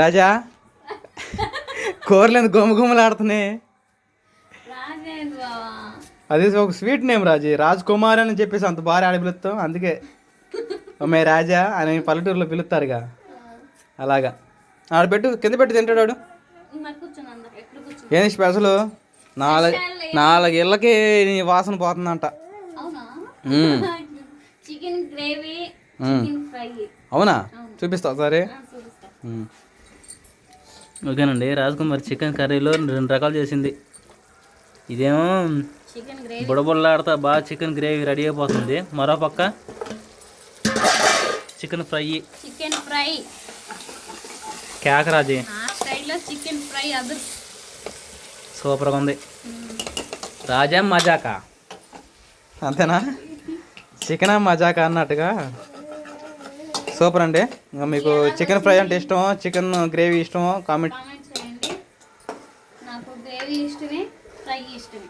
రాజా. కూరలేదు బావా అది ఒక స్వీట్ నేమ్ రాజీ. రాజ్ కుమార్ అని చెప్పేసి అంత బాగా ఆడ పిలుస్తాం. అందుకే మే రాజా అని పల్లెటూరులో పిలుస్తారుగా. అలాగా. ఆడ పెట్టు కింద పెట్టు తింటాడు వాడు. కూర్చొని ఏంది స్పెషల్? నాలుగు నాలుగు ఇళ్ళకి నీ వాసన పోతుందంట. చికెన్ గ్రేవీ అవునా? చూపిస్తావు సరే. ఓకేనండి రాజకుమార్ చికెన్ కర్రీలో రెండు రకాలు చేసింది. ఇదేమో చికెన్ గ్రేవీ. బుడబుల్లాడుతా బాగా చికెన్ గ్రేవీ రెడీ అయిపోతుంది. మరో పక్క chicken fry. Chicken fry. కేకరాజీ. Chicken fry సూపర్గా ఉంది. రాజా మజాకా. అంతేనా? చికెన్ మజాకా అన్నట్టుగా? సూపర్ అండి. ఇంకా మీకు చికెన్ ఫ్రై అంటే ఇష్టమో? చికెన్ గ్రేవీ ఇష్టమో? కామెంట్ చేయండి. నాకు గ్రేవీ ఇష్టమే ఫ్రై ఇష్టమే.